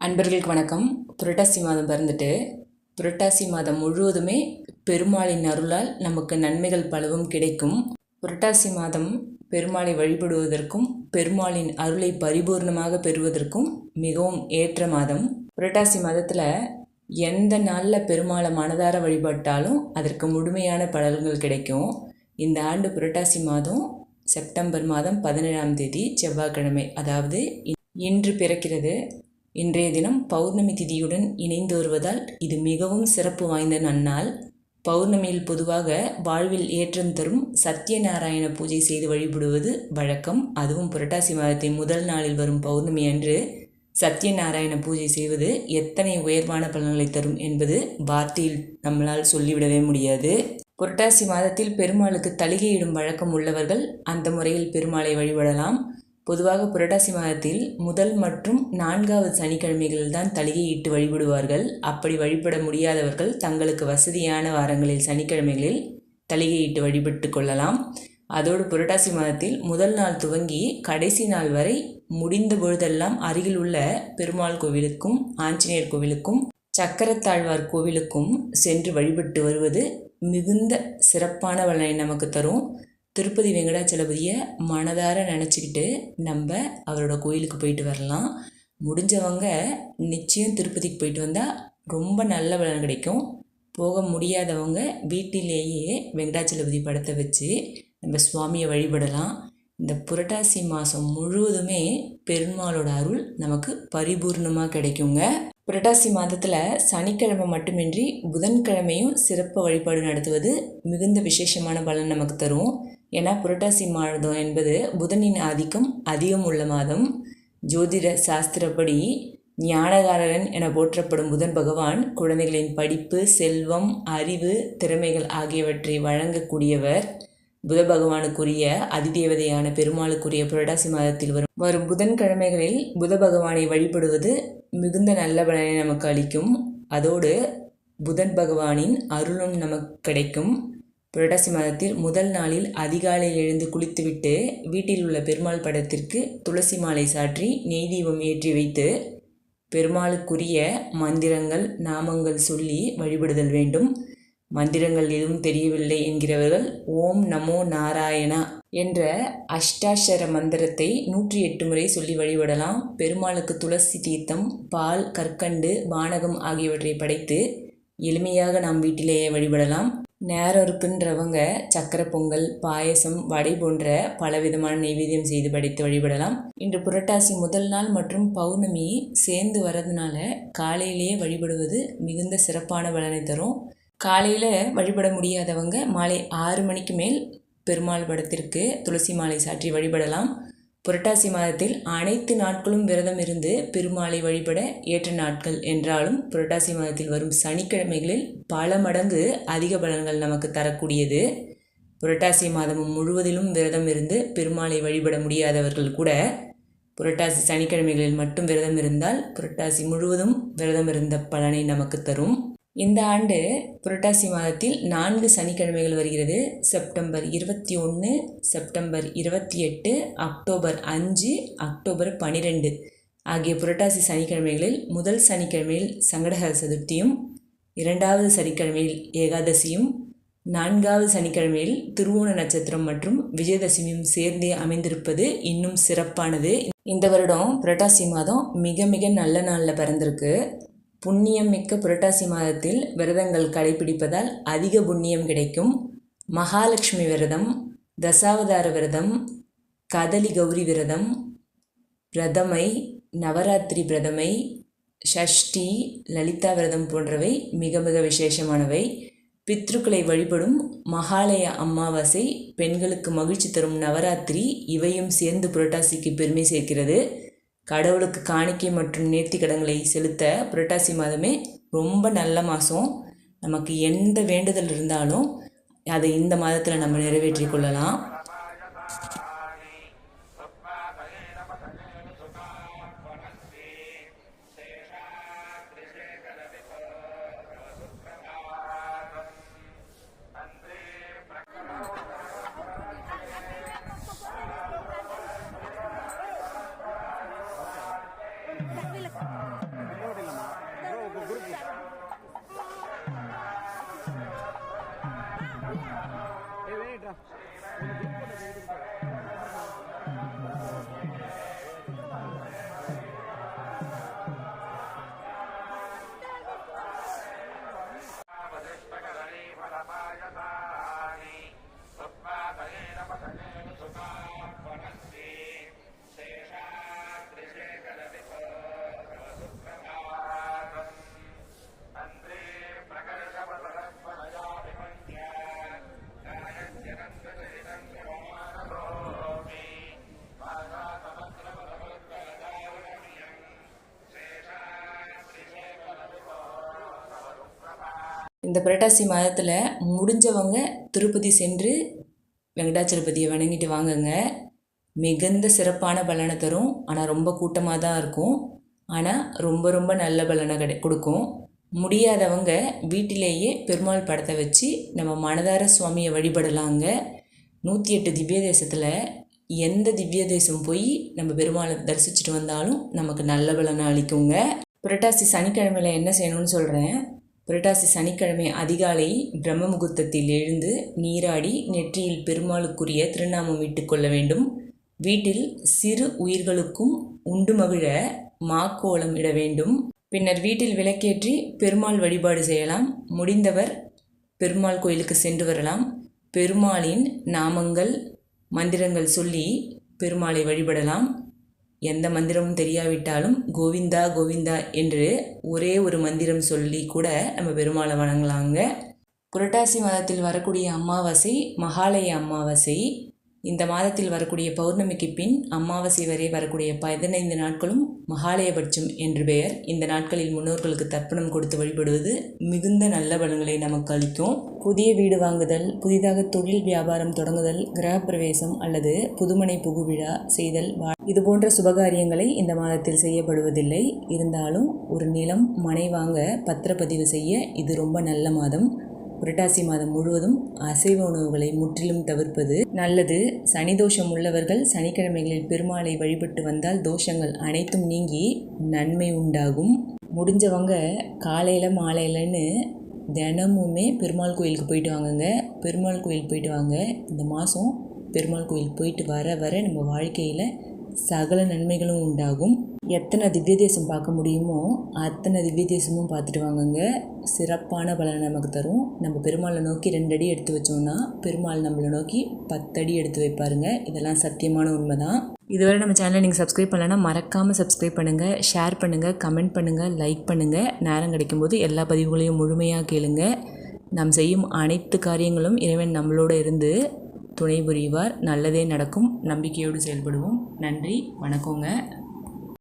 அன்பர்களுக்கு வணக்கம். புரட்டாசி மாதம் பிறந்துட்டு புரட்டாசி மாதம் முழுவதுமே பெருமாளின் அருளால் நமக்கு நன்மைகள் பலவும் கிடைக்கும். புரட்டாசி மாதம் பெருமாளை வழிபடுவதற்கும் பெருமாளின் அருளை பரிபூர்ணமாக பெறுவதற்கும் மிகவும் ஏற்ற மாதம். புரட்டாசி மாதத்தில் எந்த நாளில் பெருமாளை மனதார வழிபட்டாலும் அதற்கு முழுமையான பலன்கள் கிடைக்கும். இந்த ஆண்டு புரட்டாசி மாதம் செப்டம்பர் மாதம் பதினேழாம் தேதி செவ்வாய்க்கிழமை அதாவது இன்று பிறக்கிறது. இன்றைய தினம் பௌர்ணமி திதியுடன் இணைந்து வருவதால் இது மிகவும் சிறப்பு வாய்ந்த நன்னாள். பௌர்ணமியில் பொதுவாக வாழ்வில் ஏற்றம் தரும் சத்யநாராயண பூஜை செய்து வழிபடுவது வழக்கம். அதுவும் புரட்டாசி மாதத்தின் முதல் நாளில் வரும் பௌர்ணமி அன்று சத்யநாராயண பூஜை செய்வது எத்தனை உயர்வான பலன்களை தரும் என்பது வார்த்தையில் நம்மளால் சொல்லிவிடவே முடியாது. புரட்டாசி மாதத்தில் பெருமாளுக்கு தலிகையிடும் வழக்கம் உள்ளவர்கள் அந்த முறையில் பெருமாளை வழிபடலாம். பொதுவாக புரட்டாசி மாதத்தில் முதல் மற்றும் நான்காவது சனிக்கிழமைகளில் தான் தலிகையிட்டு வழிபடுவார்கள். அப்படி வழிபட முடியாதவர்கள் தங்களுக்கு வசதியான வாரங்களில் சனிக்கிழமைகளில் தலிகையிட்டு வழிபட்டு கொள்ளலாம். அதோடு புரட்டாசி மாதத்தில் முதல் நாள் துவங்கி கடைசி நாள் வரை முடிந்த பொழுதெல்லாம் அருகில் உள்ள பெருமாள் கோவிலுக்கும் ஆஞ்சநேயர் கோவிலுக்கும் சக்கரத்தாழ்வார் கோவிலுக்கும் சென்று வழிபட்டு வருவது மிகுந்த சிறப்பான பலனை நமக்கு தரும். திருப்பதி வெங்கடாச்சலபதியை மனதார நினச்சிக்கிட்டு நம்ம அவரோட கோயிலுக்கு போயிட்டு வரலாம். முடிஞ்சவங்க நிச்சயம் திருப்பதிக்கு போயிட்டு வந்தால் ரொம்ப நல்ல பலன் கிடைக்கும். போக முடியாதவங்க வீட்டிலேயே வெங்கடாச்சலபதி படத்தை வச்சு நம்ம சுவாமியை வழிபடலாம். இந்த புரட்டாசி மாதம் முழுவதுமே பெருமாளோட அருள் நமக்கு பரிபூர்ணமாக கிடைக்குங்க. புரட்டாசி மாதத்தில் சனிக்கிழமை மட்டுமின்றி புதன்கிழமையும் சிறப்பு வழிபாடு நடத்துவது மிகுந்த விசேஷமான பலன் நமக்கு தரும். ஏன்னா புரட்டாசி மாதம் என்பது புதனின் ஆதிக்கம் அதிகம் உள்ள மாதம். ஜோதிட சாஸ்திரப்படி ஞானகாரகன் என போற்றப்படும் புதன் பகவான் குழந்தைகளின் படிப்பு செல்வம் அறிவு திறமைகள் ஆகியவற்றை வழங்கக்கூடியவர். புத பகவானுக்குரிய அதிதேவதையான பெருமாளுக்குரிய புரட்டாசி மாதத்தில் வரும் வரும் புதன்கிழமைகளில் புத பகவானை வழிபடுவது மிகுந்த நல்ல பலனை நமக்கு அளிக்கும். அதோடு புதன் பகவானின் அருளும் நமக்கு கிடைக்கும். புரட்டாசி மாதத்தில் முதல் நாளில் அதிகாலையில் எழுந்து குளித்துவிட்டு வீட்டில் உள்ள பெருமாள் படத்திற்கு துளசி மாலை சாற்றி நெய் தீபம் ஏற்றி வைத்து பெருமாளுக்குரிய மந்திரங்கள் நாமங்கள் சொல்லி வழிபடுதல் வேண்டும். மந்திரங்கள் எதுவும் தெரியவில்லை என்கிறவர்கள் ஓம் நமோ நாராயணா என்ற அஷ்டாட்சர மந்திரத்தை நூற்றி எட்டு முறை சொல்லி வழிபடலாம். பெருமாளுக்கு துளசி தீர்த்தம் பால் கற்கண்டு வானகம் ஆகியவற்றை படைத்து எளிமையாக நாம் வீட்டிலேயே வழிபடலாம். நேரம் இருக்குன்றவங்க சக்கரை பொங்கல் பாயசம் வடை போன்ற பலவிதமான நைவேத்தியம் செய்து படைத்து வழிபடலாம். இன்று புரட்டாசி முதல் நாள் மற்றும் பௌர்ணமி சேர்ந்து வரதுனால காலையிலேயே வழிபடுவது மிகுந்த சிறப்பான பலனை தரும். காலையில் வழிபட முடியாதவங்க மாலை ஆறு மணிக்கு மேல் பெருமாள் படத்திற்கு துளசி மாலை சாற்றி வழிபடலாம். புரட்டாசி மாதத்தில் அனைத்து நாட்களும் விரதம் இருந்து பெருமாளை வழிபட ஏற்ற நாட்கள் என்றாலும் புரட்டாசி மாதத்தில் வரும் சனிக்கிழமைகளில் பல மடங்கு அதிக பலன்கள் நமக்கு தரக்கூடியது. புரட்டாசி மாதமும் முழுவதிலும் விரதம் இருந்து பெருமாளை வழிபட முடியாதவர்கள் கூட புரட்டாசி சனிக்கிழமைகளில் மட்டும் விரதம் இருந்தால் புரட்டாசி முழுவதும் விரதம் இருந்த பலனை நமக்கு தரும். இந்த ஆண்டு புரட்டாசி மாதத்தில் நான்கு சனிக்கிழமைகள் வருகிறது. செப்டம்பர் இருபத்தி ஒன்று செப்டம்பர் இருபத்தி எட்டு அக்டோபர் அஞ்சு அக்டோபர் பன்னிரெண்டு ஆகிய புரட்டாசி சனிக்கிழமைகளில் முதல் சனிக்கிழமையில் சங்கடஹர சதுர்த்தியும் இரண்டாவது சனிக்கிழமையில் ஏகாதசியும் நான்காவது சனிக்கிழமையில் திருவோண நட்சத்திரம் மற்றும் விஜயதசமியும் சேர்ந்தே அமைந்திருப்பது இன்னும் சிறப்பானது. இந்த வருடம் புரட்டாசி மாதம் மிக மிக நல்ல நாளில் பிறந்திருக்கு. புண்ணியம் மிக்க புரட்டாசி மாதத்தில் விரதங்கள் கடைபிடிப்பதால் அதிக புண்ணியம் கிடைக்கும். மகாலட்சுமி விரதம் தசாவதார விரதம் கதலி கௌரி விரதம் பிரதமை நவராத்திரி பிரதமை ஷஷ்டி லலிதா விரதம் போன்றவை மிக மிக விசேஷமானவை. பித்ருக்களை வழிபடும் மகாலய அமாவாசை பெண்களுக்கு மகிழ்ச்சி தரும் நவராத்திரி இவையும் சேர்ந்து புரட்டாசிக்கு பெருமை சேர்க்கிறது. கடவுளுக்கு காணிக்கை மற்றும் நேர்த்தி கடன்களை செலுத்த புரட்டாசி மாதமே ரொம்ப நல்ல மாதம் நமக்கு எந்த வேண்டுதல் இருந்தாலும் அதை இந்த மாதத்தில் நம்ம நிறைவேற்றி கொள்ளலாம். இந்த புரட்டாசி மாதத்தில் முடிஞ்சவங்க திருப்பதி சென்று வெங்கடாச்சலபதியை வணங்கிட்டு வாங்குங்க. மிகுந்த சிறப்பான பலனை தரும். ஆனால் ரொம்ப கூட்டமாக தான் இருக்கும். ஆனால் ரொம்ப ரொம்ப நல்ல பலனை கிடை கொடுக்கும். முடியாதவங்க வீட்டிலேயே பெருமாள் படத்தை வச்சு நம்ம மனதார சுவாமியை வழிபடலாங்க. நூற்றி எட்டு திவ்ய தேசத்தில் எந்த திவ்ய தேசம் போய் நம்ம பெருமாளை தரிசிச்சுட்டு வந்தாலும் நமக்கு நல்ல பலனை அளிக்குங்க. புரட்டாசி சனிக்கிழமையில் என்ன செய்யணும்னு சொல்கிறேன் புரட்டாசி சனிக்கிழமை அதிகாலை பிரம்ம முகூர்த்தத்தில் எழுந்து நீராடி நெற்றியில் பெருமாளுக்குரிய திருநாமம் இட்டுக்கொள்ள வேண்டும். வீட்டில் சிறு உயிர்களுக்கும் உண்டு மகிழ மாக்கோலம் இட வேண்டும். பின்னர் வீட்டில் விளக்கேற்றி பெருமாள் வழிபாடு செய்யலாம். முடிந்தவர் பெருமாள் கோயிலுக்கு சென்று வரலாம். பெருமாளின் நாமங்கள் மந்திரங்கள் சொல்லி பெருமாளை வழிபடலாம். எந்த மந்திரமும் தெரியாவிட்டாலும் கோவிந்தா கோவிந்தா என்று ஒரே ஒரு மந்திரம் சொல்லி கூட நம்ம பெருமாளை வணங்கலாங்க. புரட்டாசி மாதத்தில் வரக்கூடிய அமாவாசை மகாலய அமாவாசை இந்த மாதத்தில் வரக்கூடிய பௌர்ணமிக்கு பின் அமாவாசை வரை வரக்கூடிய பதினைந்து நாட்களும் மகாலயபட்சம் என்று பெயர். இந்த நாட்களில் முன்னோர்களுக்கு தர்ப்பணம் கொடுத்து வழிபடுவது மிகுந்த நல்ல பலன்களை நமக்கு அளிக்கும் புதிய வீடு வாங்குதல் புதிதாக தொழில் வியாபாரம் தொடங்குதல் கிரகப்பிரவேசம் அல்லது புதுமனை புகுவிழா செய்தல் வா இது போன்ற சுபகாரியங்களை இந்த மாதத்தில் செய்யப்படுவதில்லை. இருந்தாலும் ஒரு நிலம் மனை வாங்க பத்திரப்பதிவு செய்ய இது ரொம்ப நல்ல மாதம். புரட்டாசி மாதம் முழுவதும் அசைவ உணவுகளை முற்றிலும் தவிர்ப்பது நல்லது. சனி தோஷம் உள்ளவர்கள் சனிக்கிழமைகளில் பெருமாளை வழிபட்டு வந்தால் தோஷங்கள் அனைத்தும் நீங்கி நன்மை உண்டாகும். முடிஞ்சவங்க காலையில் மாலையிலன்னு தினமுமே பெருமாள் கோயிலுக்கு போயிட்டு வாங்கங்க. பெருமாள் கோயில் போயிட்டு வாங்க. இந்த மாதம் பெருமாள் கோயில் போயிட்டு வர வர நம்ம வாழ்க்கையில் சகல நன்மைகளும் உண்டாகும். எத்தனை திவ்ய தேசம் பார்க்க முடியுமோ அத்தனை திவ்ய தேசமும் பார்த்துட்டு வாங்கங்க. சிறப்பான பலனை நமக்கு தரும். நம்ம பெருமாளை நோக்கி ரெண்டு அடி எடுத்து வச்சோம்னா பெருமாள் நம்மளை நோக்கி பத்தடி எடுத்து வைப்பாருங்க. இதெல்லாம் சத்தியமான உண்மை தான் இதுவரை நம்ம சேனலை நீங்கள் சப்ஸ்கிரைப் பண்ணலன்னா மறக்காமல் சப்ஸ்கிரைப் பண்ணுங்கள் ஷேர் பண்ணுங்கள் கமெண்ட் பண்ணுங்கள் லைக் பண்ணுங்கள் நேரம் கிடைக்கும்போது எல்லா பதிவுகளையும் முழுமையாக கேளுங்க. நாம் செய்யும் அனைத்து காரியங்களும் இறைவன் நம்மளோட இருந்து துணை புரிவார். நல்லதே நடக்கும். நம்பிக்கையோடு செயல்படுவோம். நன்றி வணக்கங்க.